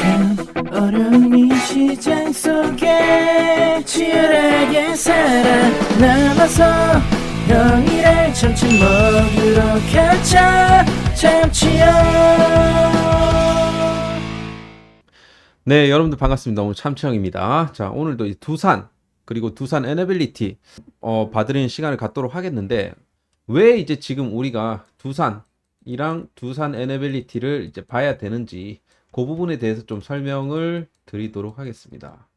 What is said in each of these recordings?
참 어려운 이 시장 속에 치열하게 살아남아서 형이랑 점심 먹으러 가자 참치형 네, 여러분들 반갑습니다. 오늘 참치형입니다. 자, 오늘도 이 두산 그리고 두산 에너빌리티 어, 봐드리는 시간을 갖도록 하겠는데 왜 이제 지금 우리가 두산이랑 두산 에너빌리티를 이제 봐야 되는지 그 부분에 대해서 좀 설명을 드리도록 하겠습니다.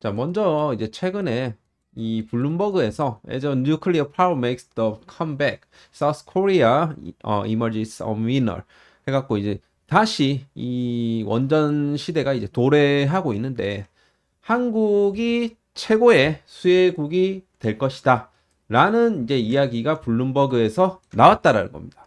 자, 먼저 이제 최근에 이 블룸버그에서 as a nuclear power makes the comeback, South Korea 어, emerges a winner 해갖고 이제 다시 이 원전 시대가 이제 도래하고 있는데 한국이 최고의 수혜국이 될 것이다. 라는 이제 이야기가 블룸버그에서 나왔다라는 겁니다.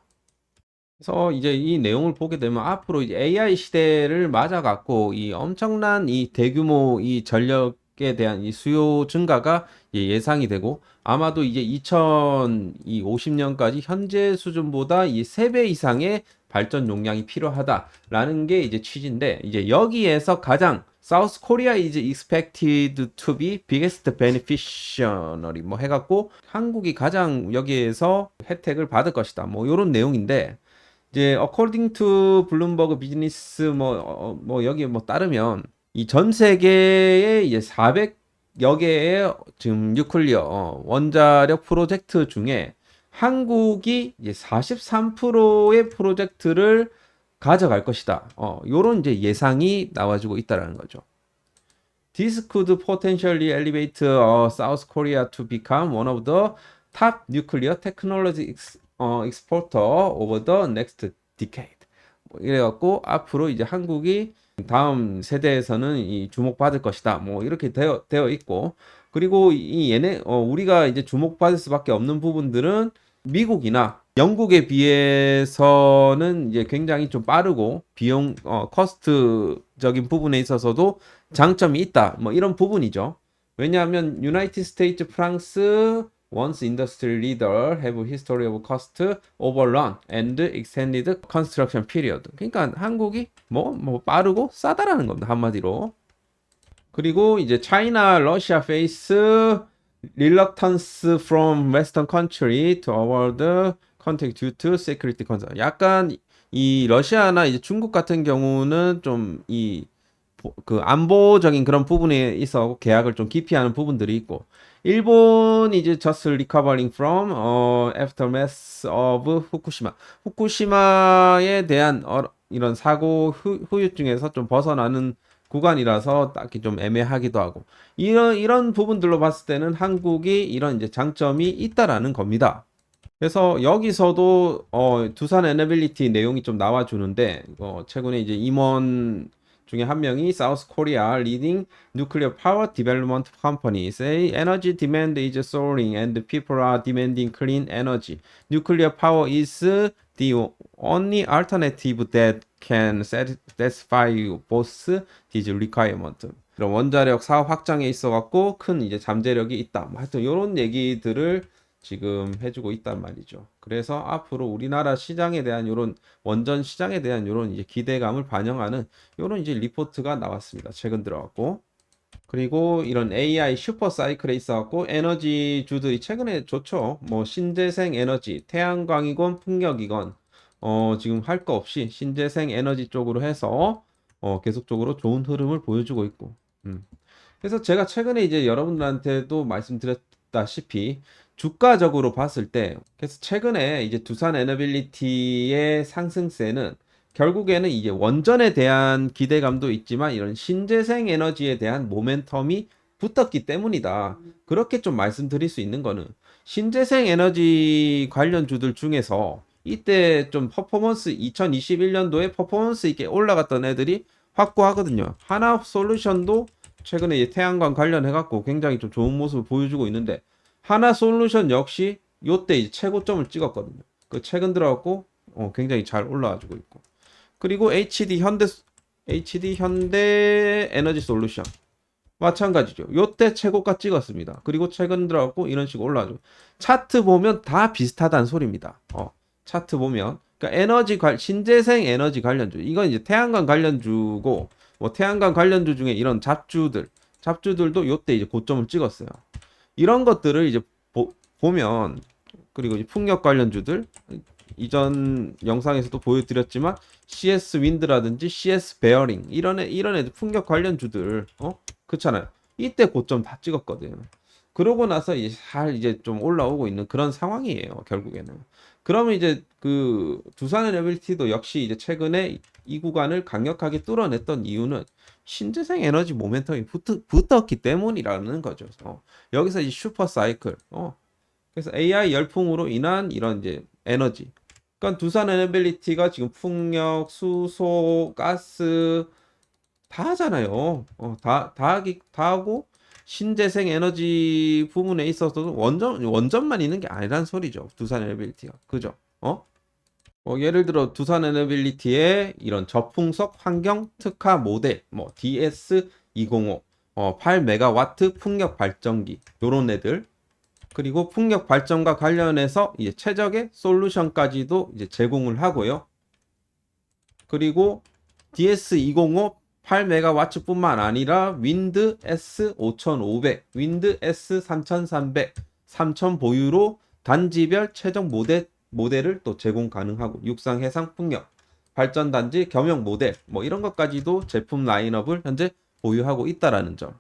그래서 이제 이 내용을 보게 되면 앞으로 이제 AI 시대를 맞아갖고 이 엄청난 이 대규모 이 전력에 대한 이 수요 증가가 예- 예상이 되고 아마도 이제 2050년까지 현재 수준보다 이 3배 이상의 발전 용량이 필요하다라는 게 이제 취지인데 이제 여기에서 가장 Korea is expected to be biggest beneficiary 뭐 해갖고 한국이 가장 여기에서 혜택을 받을 것이다. 뭐 이런 내용인데 이제 according to 블룸버그 비즈니스 뭐, 어, 뭐 여기에 뭐 따르면 이 전 세계의 이제 400여 개의 지금 뉴클리어 어, 원자력 프로젝트 중에 한국이 이제 43%의 프로젝트를 가져갈 것이다. 어, 요런 이제 예상이 나와주고 있다라는 거죠. This could potentially elevate uh, South Korea to become one of the top nuclear technology 어, exporter over the next decade. 뭐 이래갖고 앞으로 이제 한국이 다음 세대에서는 이 주목받을 것이다. 뭐 이렇게 되어 되어 있고 그리고 이 얘네 어, 우리가 이제 주목받을 수밖에 없는 부분들은 미국이나 영국에 비해서는 이제 굉장히 좀 빠르고 비용 어, 커스트적인 부분에 있어서도 장점이 있다. 뭐 이런 부분이죠. 왜냐하면 유나이티드 스테이트, 프랑스 once industry leader have history of cost overrun and extended construction period. 그러니까 한국이 뭐 뭐 빠르고 싸다라는 겁니다. 한마디로. 그리고 이제 차이나, 러시아 face reluctance from western country to award contract due to security concern. 약간 이 러시아나 이제 중국 같은 경우는 좀이 그 안보적인 그런 부분에 있어 계약을 좀 기피하는 부분들이 있고 일본 이제 just recovering from 어, aftermath of 후쿠시마 후쿠시마에 대한 어, 이런 사고 후, 후유증에서 좀 벗어나는 구간이라서 딱히 좀 애매하기도 하고 이런 이런 부분들로 봤을 때는 한국이 이런 이제 장점이 있다라는 겁니다. 그래서 여기서도 어, 두산 에너빌리티 내용이 좀 나와주는데 어, 최근에 이제 임원 중에 한 명이 South Korea leading nuclear power development company say energy demand is soaring and people are demanding clean energy. Nuclear power is the only alternative that can satisfy both these requirements. 그런 원자력 사업 확장에 있어 갖고 큰 이제 잠재력이 있다. 뭐 하여튼 이런 얘기들을 지금 해주고 있단 말이죠. 그래서 앞으로 우리나라 시장에 대한 이런 원전 시장에 대한 이런 이제 기대감을 반영하는 이런 이제 리포트가 나왔습니다. 최근 들어갔고 그리고 이런 AI 슈퍼 사이클에 있어갖고 에너지 주들이 최근에 좋죠. 뭐 신재생 에너지, 태양광이건 풍력이건 어 지금 할 거 없이 신재생 에너지 쪽으로 해서 어 계속적으로 좋은 흐름을 보여주고 있고. 음. 그래서 제가 최근에 이제 여러분들한테도 말씀드렸다시피 주가적으로 봤을 때 그래서 최근에 이제 두산 에너빌리티의 상승세는 결국에는 이제 원전에 대한 기대감도 있지만 이런 신재생 에너지에 대한 모멘텀이 붙었기 때문이다. 그렇게 좀 말씀드릴 수 있는 거는 신재생 에너지 관련 주들 중에서 이때 좀 퍼포먼스 2021년도에 퍼포먼스 있게 올라갔던 애들이 확고하거든요. 하나 솔루션도 최근에 태양광 관련해 갖고 굉장히 좀 좋은 모습을 보여주고 있는데 하나 솔루션 역시 요때 최고점을 찍었거든요. 그 최근 들어갖고 어, 굉장히 잘 올라와주고 있고 그리고 HD 현대 HD 현대 에너지 솔루션 마찬가지죠. 요때 최고가 찍었습니다. 그리고 최근 들어갖고 이런 식으로 올라와주고 차트 보면 다 비슷하다는 소리입니다. 어, 차트 보면 그러니까 에너지 관 신재생 에너지 관련주 이건 이제 태양광 관련주고 뭐 태양광 관련주 중에 이런 잡주들, 잡주들도 요때 이제 고점을 찍었어요. 이런 것들을 이제 보, 보면 그리고 풍력 관련주들 이전 영상에서도 보여드렸지만 CS 윈드라든지 CS 베어링 이런 애 이런 애들 풍력 관련주들 어 그렇잖아요. 이때 고점 다 찍었거든요. 그러고 나서 이제 잘 이제 좀 올라오고 있는 그런 상황이에요. 결국에는. 그러면 이제 그 두산 에너빌티도 역시 이제 최근에 이 구간을 강력하게 뚫어냈던 이유는 신재생 에너지 모멘텀이 붙, 붙었기 때문이라는 거죠. 어, 여기서 이제 슈퍼 사이클. 어, 그래서 AI 열풍으로 인한 이런 이제 에너지. 그러니까 두산 에너빌리티가 지금 풍력, 수소, 가스 다 하잖아요. 어, 다, 다 하기, 다 하고 신재생 에너지 부분에 있어서도 원전, 원전만 있는 게 아니란 소리죠. 두산 에너빌리티가. 그죠? 어? 뭐 예를 들어 두산 에너빌리티의 이런 저풍속 환경 특화 모델, 뭐 DS205, 어, 8메가와트 풍력 발전기, 요런 애들. 그리고 풍력 발전과 관련해서 이제 최적의 솔루션까지도 이제 제공을 하고요. 그리고 DS205 8메가와트 뿐만 아니라 윈드 S5500, 윈드 S3300, 3000 보유로 단지별 최종 모델 모델을 또 제공 가능하고 육상 해상 풍력 발전 단지 겸용 모델 뭐 이런 것까지도 제품 라인업을 현재 보유하고 있다라는 점.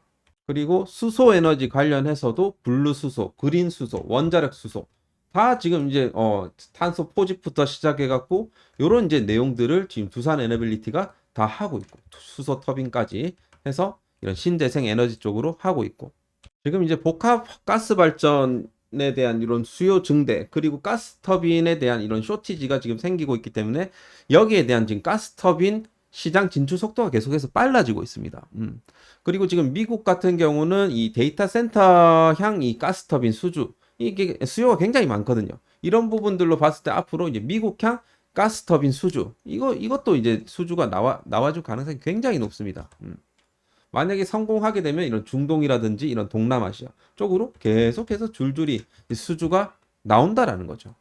그리고 수소 에너지 관련해서도 블루 수소, 그린 수소, 원자력 수소 다 지금 이제 어 탄소 포집부터 시작해 갖고 요런 이제 내용들을 지금 두산 에너빌리티가 다 하고 있고 수소 터빈까지 해서 이런 신재생 에너지 쪽으로 하고 있고 지금 이제 복합 가스 발전 에 대한 이런 수요 증대 그리고 가스 터빈에 대한 이런 쇼티지가 지금 생기고 있기 때문에 여기에 대한 지금 가스 터빈 시장 진출 속도가 계속해서 빨라지고 있습니다. 음. 그리고 지금 미국 같은 경우는 이 데이터 센터 향 이 가스 터빈 수주 이게 수요가 굉장히 많거든요. 이런 부분들로 봤을 때 앞으로 이제 미국향 가스 터빈 수주 이거 이것도 이제 수주가 나와 나와줄 가능성이 굉장히 높습니다. 음. 만약에 성공하게 되면 이런 중동이라든지 이런 동남아시아 쪽으로 계속해서 줄줄이 이 수주가 나온다라는 거죠.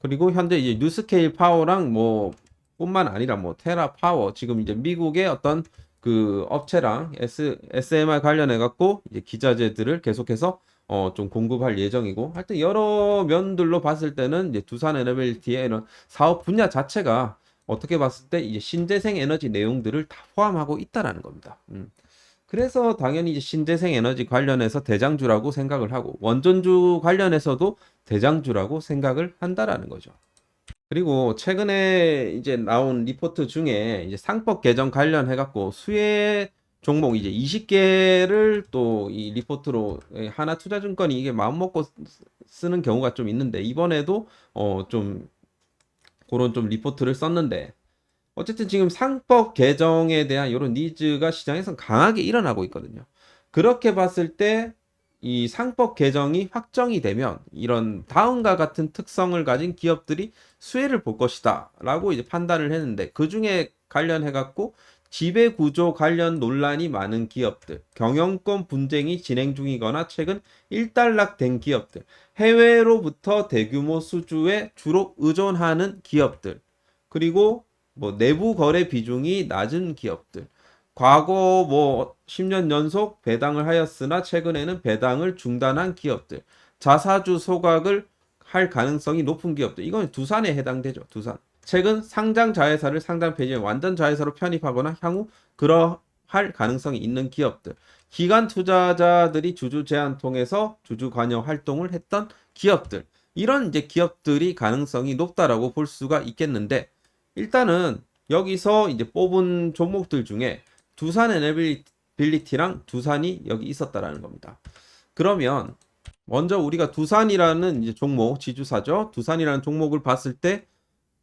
그리고 현재 이제 뉴스케일 파워랑 뭐 뿐만 아니라 뭐 테라 파워 지금 이제 미국의 어떤 그 업체랑 S, SMR 관련해 갖고 이제 기자재들을 계속해서 어 좀 공급할 예정이고 하여튼 여러 면들로 봤을 때는 이제 두산 에너빌리티의 이런 사업 분야 자체가 어떻게 봤을 때 이제 신재생 에너지 내용들을 다 포함하고 있다라는 겁니다. 음. 그래서 당연히 신재생 에너지 관련해서 대장주라고 생각을 하고 원전주 관련해서도 대장주라고 생각을 한다라는 거죠. 그리고 최근에 이제 나온 리포트 중에 이제 상법 개정 관련해 갖고 수혜 종목 이제 20개를 또 이 리포트로 예, 하나 투자증권이 이게 마음 먹고 쓰는 경우가 좀 있는데 이번에도 어 좀 그런 좀 리포트를 썼는데 어쨌든 지금 상법 개정에 대한 이런 니즈가 시장에서 강하게 일어나고 있거든요. 그렇게 봤을 때 이 상법 개정이 확정이 되면 이런 다음과 같은 특성을 가진 기업들이 수혜를 볼 것이다 라고 이제 판단을 했는데 그 중에 관련해 갖고 지배 구조 관련 논란이 많은 기업들, 경영권 분쟁이 진행 중이거나 최근 일단락된 기업들, 해외로부터 대규모 수주에 주로 의존하는 기업들, 그리고 뭐 내부 거래 비중이 낮은 기업들, 과거 뭐 10년 연속 배당을 하였으나 최근에는 배당을 중단한 기업들, 자사주 소각을 할 가능성이 높은 기업들. 이건 두산에 해당되죠. 두산. 최근 상장 자회사를 상장 폐지해 완전 자회사로 편입하거나 향후 그러할 가능성이 있는 기업들. 기관 투자자들이 주주 제한 통해서 주주 관여 활동을 했던 기업들. 이런 이제 기업들이 가능성이 높다라고 볼 수가 있겠는데 일단은 여기서 이제 뽑은 종목들 중에 두산 에너빌리티랑 두산이 여기 있었다라는 겁니다. 그러면 먼저 우리가 두산이라는 이제 종목 지주사죠. 두산이라는 종목을 봤을 때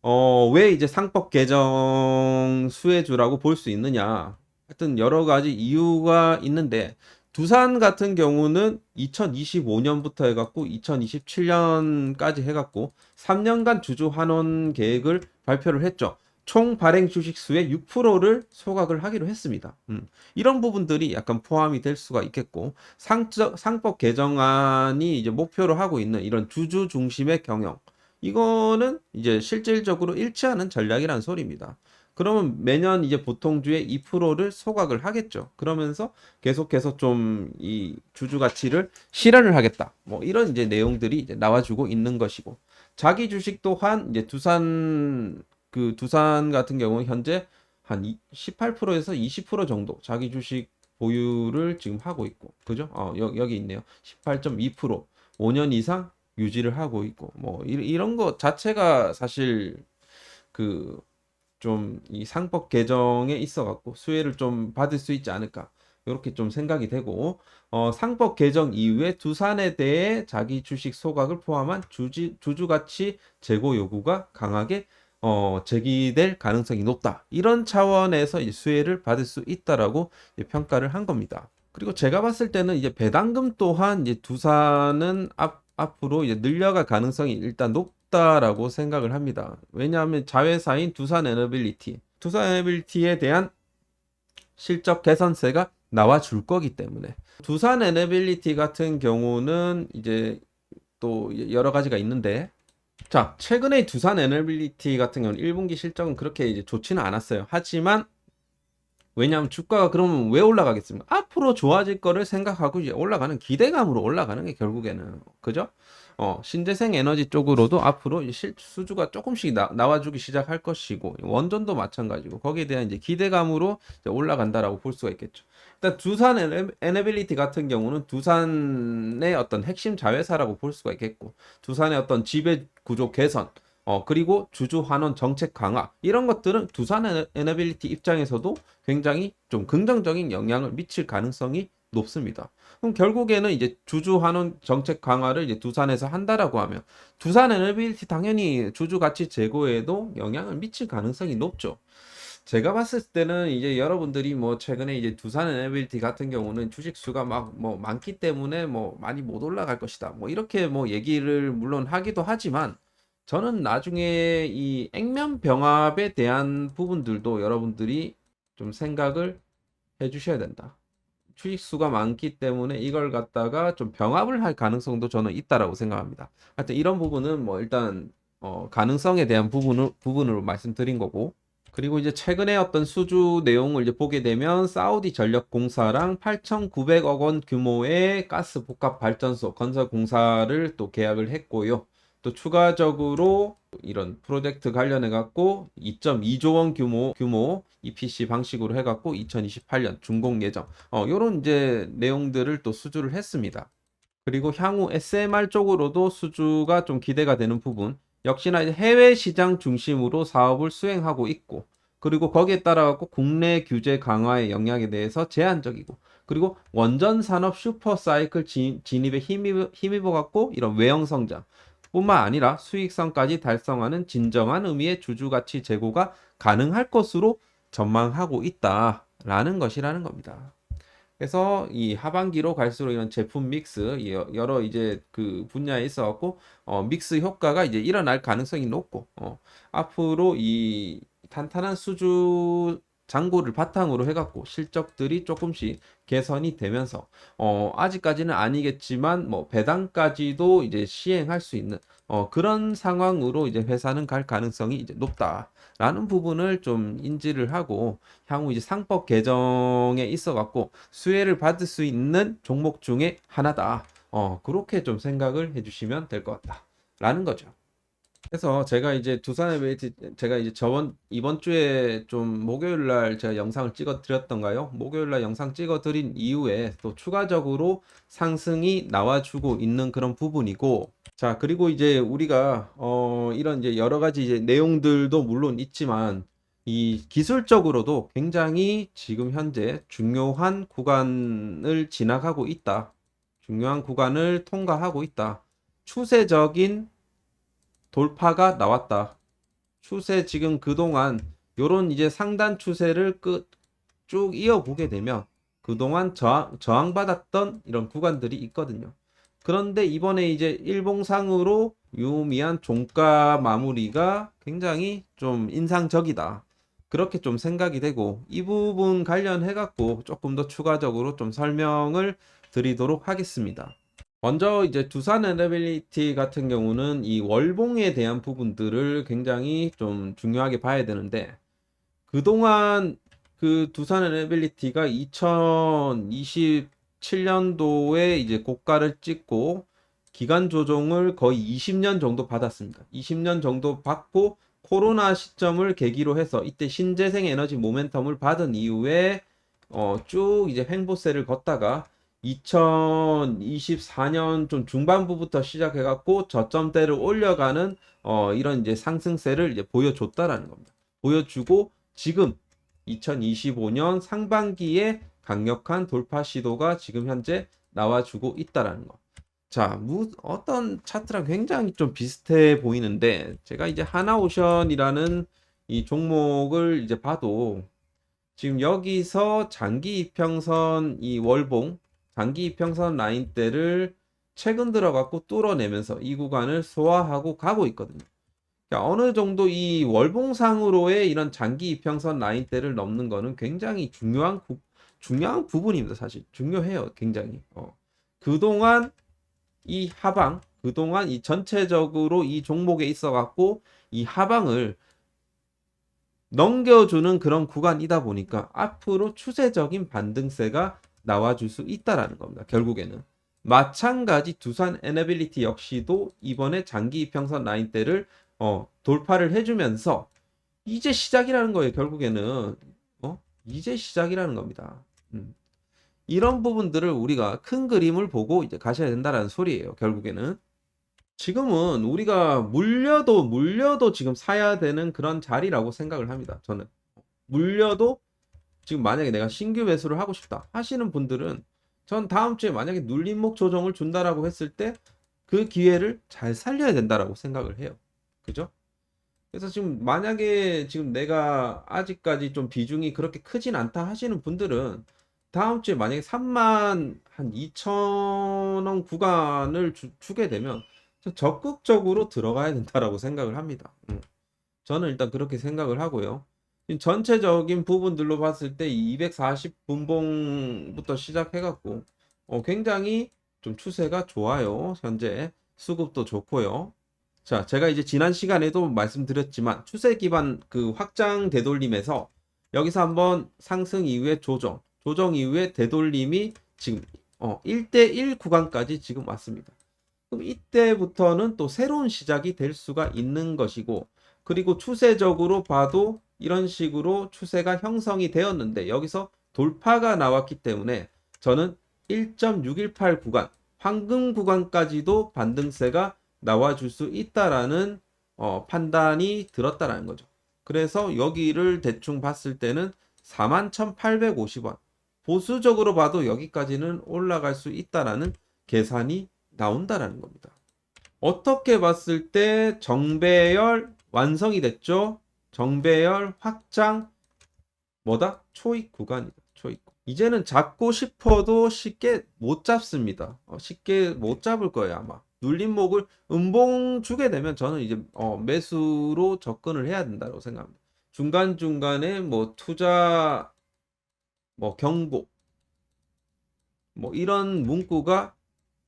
어, 왜 이제 상법 개정 수혜주라고 볼 수 있느냐? 하여튼 여러 가지 이유가 있는데 두산 같은 경우는 2025년부터 해갖고 2027년까지 해갖고 3년간 주주 환원 계획을 발표를 했죠. 총 발행 주식 수의 6%를 소각을 하기로 했습니다. 음, 이런 부분들이 약간 포함이 될 수가 있겠고 상적, 상법 개정안이 이제 목표로 하고 있는 이런 주주 중심의 경영 이거는 이제 실질적으로 일치하는 전략이라는 소리입니다. 그러면 매년 이제 보통주의 2%를 소각을 하겠죠. 그러면서 계속해서 좀 이 주주 가치를 실현을 하겠다. 뭐 이런 이제 내용들이 이제 나와주고 있는 것이고 자기 주식 또한 이제 두산 그 두산 같은 경우는 현재 한 18%에서 20% 정도 자기 주식 보유를 지금 하고 있고 그죠? 어 여, 여기 있네요. 18.2% 5년 이상 유지를 하고 있고 뭐 이, 이런 거 자체가 사실 그 좀 이 상법 개정에 있어 갖고 수혜를 좀 받을 수 있지 않을까 이렇게 좀 생각이 되고 어, 상법 개정 이후에 두산에 대해 자기 주식 소각을 포함한 주지, 주주 가치 재고 요구가 강하게 어, 제기될 가능성이 높다. 이런 차원에서 이제 수혜를 받을 수 있다라고 평가를 한 겁니다. 그리고 제가 봤을 때는 이제 배당금 또한 이제 두산은 앞, 앞으로 이제 늘려갈 가능성이 일단 높 다라고 생각을 합니다. 왜냐하면 자회사인 두산 에너빌리티, 두산 에너빌리티에 대한 실적 개선세가 나와 줄 거기 때문에 두산 에너빌리티 같은 경우는 이제 또 여러 가지가 있는데 자, 최근에 두산 에너빌리티 같은 경우는 1분기 실적은 그렇게 이제 좋지는 않았어요. 하지만 왜냐하면 주가가 그러면 왜 올라가겠습니까? 앞으로 좋아질 거를 생각하고 이제 올라가는 기대감으로 올라가는 게 결국에는 그죠? 어, 신재생 에너지 쪽으로도 앞으로 수주가 조금씩 나, 나와주기 시작할 것이고 원전도 마찬가지고 거기에 대한 이제 기대감으로 이제 올라간다라고 볼 수가 있겠죠. 일단 두산 에너- 에너빌리티 같은 경우는 두산의 어떤 핵심 자회사라고 볼 수가 있겠고 두산의 어떤 지배 구조 개선 어 그리고 주주 환원 정책 강화 이런 것들은 두산 에너- 에너빌리티 입장에서도 굉장히 좀 긍정적인 영향을 미칠 가능성이 높습니다. 그럼 결국에는 이제 주주 환원 정책 강화를 이제 두산에서 한다라고 하면 두산 에너빌리티 당연히 주주 가치 제고에도 영향을 미칠 가능성이 높죠. 제가 봤을 때는 이제 여러분들이 뭐 최근에 이제 두산 에너빌리티 같은 경우는 주식 수가 막 뭐 많기 때문에 뭐 많이 못 올라갈 것이다. 뭐 이렇게 뭐 얘기를 물론 하기도 하지만 저는 나중에 이 액면 병합에 대한 부분들도 여러분들이 좀 생각을 해 주셔야 된다. 주식 수가 많기 때문에 이걸 갖다가 좀 병합을 할 가능성도 저는 있다라고 생각합니다. 하여튼 이런 부분은 뭐 일단 어, 가능성에 대한 부분을 부분으로 말씀드린 거고 그리고 이제 최근에 어떤 수주 내용을 이제 보게 되면 사우디 전력공사랑 8,900억 원 규모의 가스 복합 발전소 건설 공사를 또 계약을 했고요. 또 추가적으로 이런 프로젝트 관련해 갖고 2.2조 원 규모 규모 EPC 방식으로 해 갖고 2028년 준공 예정. 어 요런 이제 내용들을 또 수주를 했습니다. 그리고 향후 SMR 쪽으로도 수주가 좀 기대가 되는 부분. 역시나 해외 시장 중심으로 사업을 수행하고 있고, 그리고 거기에 따라 갖고 국내 규제 강화의 영향에 대해서 제한적이고, 그리고 원전 산업 슈퍼 사이클 진- 진입에 힘입어, 힘입어 갖고 이런 외형 성장 뿐만 아니라 수익성까지 달성하는 진정한 의미의 주주 가치 제고가 가능할 것으로 전망하고 있다라는 것이라는 겁니다. 그래서 이 하반기로 갈수록 이런 제품 믹스 여러 이제 그 분야에 있어 갖고 어 믹스 효과가 이제 일어날 가능성이 높고 어 앞으로 이 탄탄한 수주 잔고를 바탕으로 해 갖고 실적들이 조금씩 개선이 되면서 어 아직까지는 아니겠지만 뭐 배당까지도 이제 시행할 수 있는 어 그런 상황으로 이제 회사는 갈 가능성이 이제 높다 라는 부분을 좀 인지를 하고 향후 이제 상법 개정에 있어 갖고 수혜를 받을 수 있는 종목 중에 하나다. 어, 그렇게 좀 생각을 해주시면 될 것 같다 라는 거죠. 그래서 제가 이제 두산의 웨이트 제가 이제 저번 이번 주에 좀 목요일 날 제가 영상을 찍어 드렸던가요? 목요일 날 영상 찍어 드린 이후에 또 추가적으로 상승이 나와주고 있는 그런 부분이고 자 그리고 이제 우리가 어 이런 이제 여러 가지 이제 내용들도 물론 있지만 이 기술적으로도 굉장히 지금 현재 중요한 구간을 지나가고 있다. 중요한 구간을 통과하고 있다. 추세적인 돌파가 나왔다. 추세 지금 그동안 요런 이제 상단 추세를 끝 쭉 이어보게 되면 그동안 저항, 저항받았던 이런 구간들이 있거든요. 그런데 이번에 이제 일봉상으로 유의미한 종가 마무리가 굉장히 좀 인상적이다. 그렇게 좀 생각이 되고 이 부분 관련해 갖고 조금 더 추가적으로 좀 설명을 드리도록 하겠습니다. 먼저 이제 두산 에너빌리티 같은 경우는 이 월봉에 대한 부분들을 굉장히 좀 중요하게 봐야 되는데 그동안 그 두산 에너빌리티가 2027년도에 이제 고가를 찍고 기간 조정을 거의 20년 정도 받았습니다. 20년 정도 받고 코로나 시점을 계기로 해서 이때 신재생 에너지 모멘텀을 받은 이후에 어, 쭉 이제 횡보세를 걷다가 2024년 좀 중반부부터 시작해갖고 저점대를 올려가는 어, 이런 이제 상승세를 이제 보여줬다라는 겁니다. 보여주고 지금 2025년 상반기에 강력한 돌파 시도가 지금 현재 나와주고 있다라는 거. 자, 무, 어떤 차트랑 굉장히 좀 비슷해 보이는데 제가 이제 하나오션이라는 이 종목을 이제 봐도 지금 여기서 장기 이평선 이 월봉 장기 이평선 라인대를 최근 들어갖고 뚫어내면서 이 구간을 소화하고 가고 있거든요. 그러니까 어느 정도 이 월봉상으로의 이런 장기 이평선 라인대를 넘는 거는 굉장히 중요한 구- 중요한 부분입니다. 사실 중요해요. 굉장히. 어. 그동안 이 하방, 그동안 이 전체적으로 이 종목에 있어 갖고 이 하방을 넘겨주는 그런 구간이다 보니까 앞으로 추세적인 반등세가 나와줄 수 있다라는 겁니다. 결국에는 마찬가지 두산 에너빌리티 역시도 이번에 장기 이평선 라인대를 어, 돌파를 해주면서 이제 시작이라는 거예요. 결국에는 어? 이제 시작이라는 겁니다. 음. 이런 부분들을 우리가 큰 그림을 보고 이제 가셔야 된다라는 소리예요. 결국에는 지금은 우리가 물려도 물려도 지금 사야 되는 그런 자리라고 생각을 합니다. 저는 물려도 지금 만약에 내가 신규 매수를 하고 싶다 하시는 분들은 전 다음 주에 만약에 눌림목 조정을 준다라고 했을 때 그 기회를 잘 살려야 된다라고 생각을 해요. 그죠? 그래서 지금 만약에 지금 내가 아직까지 좀 비중이 그렇게 크진 않다 하시는 분들은 다음 주에 만약에 3만 한 2천 원 구간을 주, 주게 되면 좀 적극적으로 들어가야 된다라고 생각을 합니다. 음. 저는 일단 그렇게 생각을 하고요. 전체적인 부분들로 봤을 때 240분봉부터 시작해갖고 어, 굉장히 좀 추세가 좋아요. 현재 수급도 좋고요. 자, 제가 이제 지난 시간에도 말씀드렸지만 추세 기반 그 확장 되돌림에서 여기서 한번 상승 이후에 조정, 조정 이후에 되돌림이 지금 어, 1대1 구간까지 지금 왔습니다. 그럼 이때부터는 또 새로운 시작이 될 수가 있는 것이고 그리고 추세적으로 봐도 이런 식으로 추세가 형성이 되었는데 여기서 돌파가 나왔기 때문에 저는 1.618 구간, 황금 구간까지도 반등세가 나와줄 수 있다라는 어, 판단이 들었다라는 거죠. 그래서 여기를 대충 봤을 때는 41,850원. 보수적으로 봐도 여기까지는 올라갈 수 있다라는 계산이 나온다라는 겁니다. 어떻게 봤을 때 정배열 완성이 됐죠? 정배열 확장 뭐다? 초익 구간이다. 초익. 이제는 잡고 싶어도 쉽게 못 잡습니다. 어, 쉽게 못 잡을 거예요, 아마. 눌림목을 음봉 주게 되면 저는 이제 어, 매수로 접근을 해야 된다고 생각합니다. 중간 중간에 뭐 투자 뭐 경고 뭐 이런 문구가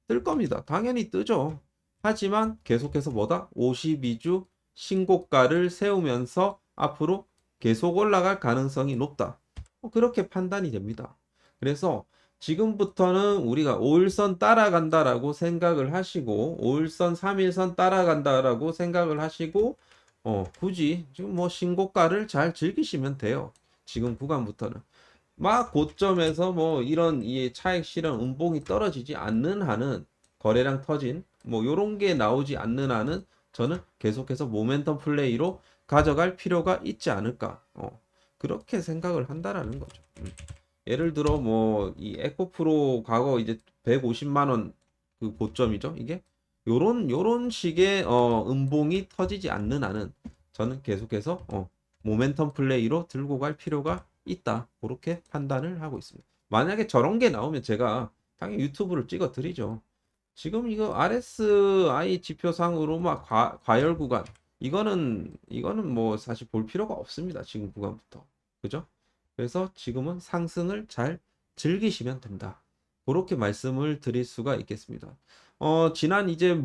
뜰 겁니다. 당연히 뜨죠. 하지만 계속해서 뭐다? 52주 신고가를 세우면서 앞으로 계속 올라갈 가능성이 높다. 뭐 그렇게 판단이 됩니다. 그래서 지금부터는 우리가 5일선 따라간다라고 생각을 하시고 5일선, 3일선 따라간다라고 생각을 하시고 어, 굳이 지금 뭐 신고가를 잘 즐기시면 돼요. 지금 구간부터는. 막 고점에서 뭐 이런 이 차익 실현 음봉이 떨어지지 않는 한은 거래량 터진 뭐 요런 게 나오지 않는 한은 저는 계속해서 모멘텀 플레이로 가져갈 필요가 있지 않을까. 어, 그렇게 생각을 한다라는 거죠. 음. 예를 들어 뭐 이 에코프로 과거 이제 150만 원 그 고점이죠. 이게 요런 요런 식의 어 음봉이 터지지 않는 한은 저는 계속해서 어 모멘텀 플레이로 들고 갈 필요가 있다. 그렇게 판단을 하고 있습니다. 만약에 저런 게 나오면 제가 당연히 유튜브를 찍어 드리죠. 지금 이거 RSI 지표상으로 막 과, 과열 구간 이거는 이거는 뭐 사실 볼 필요가 없습니다. 지금 구간부터. 그죠? 그래서 지금은 상승을 잘 즐기시면 된다. 그렇게 말씀을 드릴 수가 있겠습니다. 어, 지난 이제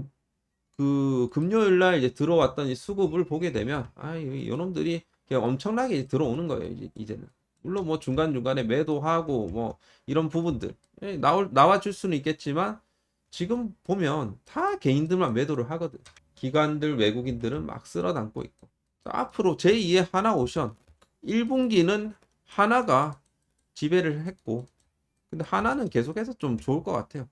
그 금요일 날 이제 들어왔던 이 수급을 보게 되면 아, 이- 요놈들이 그냥 엄청나게 들어오는 거예요. 이제 이제는 물론 뭐 중간 중간에 매도하고 뭐 이런 부분들 예, 나올 나와줄 수는 있겠지만 지금 보면 다 개인들만 매도를 하거든. 기관들 외국인들은 막 쓸어 담고 있고 자, 앞으로 제2의 하나 오션 1분기는 하나가 지배를 했고 근데 하나는 계속해서 좀 좋을 것 같아요.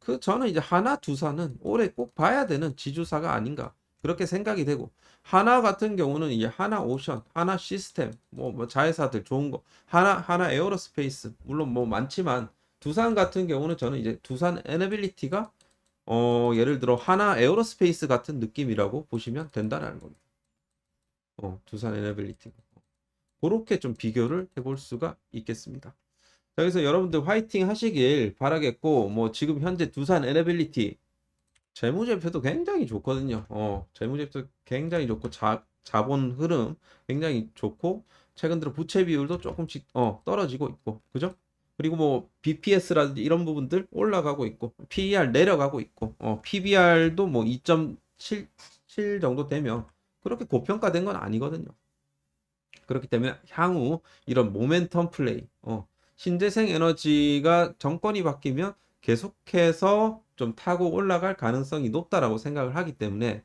그 저는 이제 하나 두사는 올해 꼭 봐야 되는 지주사가 아닌가 그렇게 생각이 되고 하나 같은 경우는 이제 하나 오션, 하나 시스템, 뭐, 뭐 자회사들 좋은 거 하나 하나 에어로스페이스 물론 뭐 많지만 두산 같은 경우는 저는 이제 두산 에너빌리티가 어 예를 들어 하나 에어로스페이스 같은 느낌이라고 보시면 된다라는 겁니다. 어 두산 에너빌리티 그렇게 좀 비교를 해볼 수가 있겠습니다. 자, 그래서 여러분들 화이팅 하시길 바라겠고, 뭐 지금 현재 두산 에너빌리티 재무제표도 굉장히 좋거든요. 어, 재무제표 굉장히 좋고 자, 자본 흐름 굉장히 좋고 최근 들어 부채 비율도 조금씩 어, 떨어지고 있고, 그죠? 그리고 뭐 BPS라든지 이런 부분들 올라가고 있고, PER 내려가고 있고, 어, PBR도 뭐 2.77 정도 되면 그렇게 고평가된 건 아니거든요. 그렇기 때문에 향후 이런 모멘텀 플레이, 어, 신재생 에너지가 정권이 바뀌면 계속해서 좀 타고 올라갈 가능성이 높다라고 생각을 하기 때문에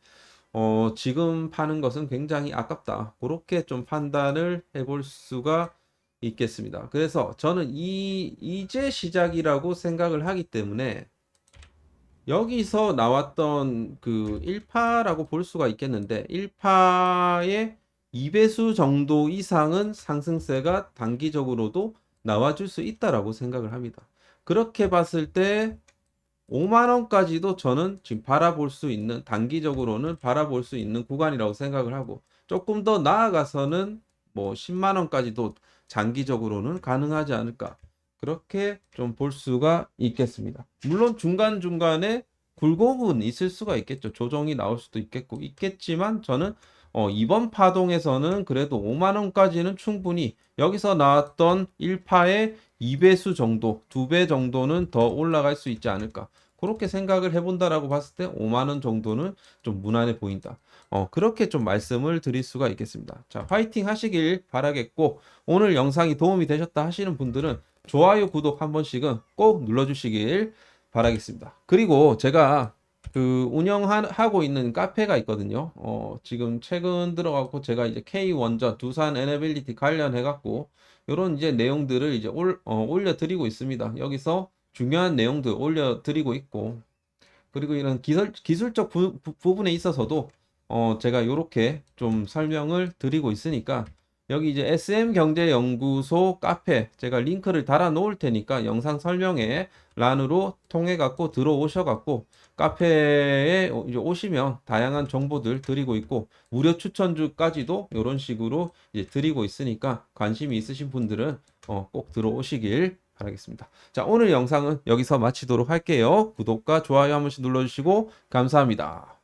어, 지금 파는 것은 굉장히 아깝다. 그렇게 좀 판단을 해볼 수가 있겠습니다. 그래서 저는 이 이제 시작이라고 생각을 하기 때문에 여기서 나왔던 그 1파라고 볼 수가 있겠는데 1파의 2배수 정도 이상은 상승세가 단기적으로도 나와줄 수 있다라고 생각을 합니다. 그렇게 봤을 때 5만 원까지도 저는 지금 바라볼 수 있는 단기적으로는 바라볼 수 있는 구간이라고 생각을 하고 조금 더 나아가서는 뭐 10만 원까지도 장기적으로는 가능하지 않을까 그렇게 좀 볼 수가 있겠습니다. 물론 중간중간에 굴곡은 있을 수가 있겠죠. 조정이 나올 수도 있겠고 있겠지만 저는 어, 이번 파동에서는 그래도 5만 원까지는 충분히 여기서 나왔던 1파의 2배수 정도, 2배 정도는 더 올라갈 수 있지 않을까. 그렇게 생각을 해본다라고 봤을 때 5만 원 정도는 좀 무난해 보인다. 어, 그렇게 좀 말씀을 드릴 수가 있겠습니다. 자, 화이팅 하시길 바라겠고, 오늘 영상이 도움이 되셨다 하시는 분들은 좋아요, 구독 한 번씩은 꼭 눌러주시길 바라겠습니다. 그리고 제가 그 운영하고 있는 카페가 있거든요. 어, 지금 최근 들어가고 제가 이제 K 원전 두산 에너빌리티 관련해 갖고 이런 이제 내용들을 이제 올, 어, 올려드리고 있습니다. 여기서 중요한 내용들 올려드리고 있고 그리고 이런 기술, 기술적 부, 부, 분에 있어서도 어, 제가 이렇게 좀 설명을 드리고 있으니까 여기 이제 SM경제연구소 카페 제가 링크를 달아 놓을 테니까 영상 설명에 란으로 통해 갖고 들어오셔 갖고 카페에 이제 오시면 다양한 정보들 드리고 있고 무료 추천주까지도 이런 식으로 이제 드리고 있으니까 관심이 있으신 분들은 어, 꼭 들어오시길 바라겠습니다. 자, 오늘 영상은 여기서 마치도록 할게요. 구독과 좋아요 한 번씩 눌러주시고 감사합니다.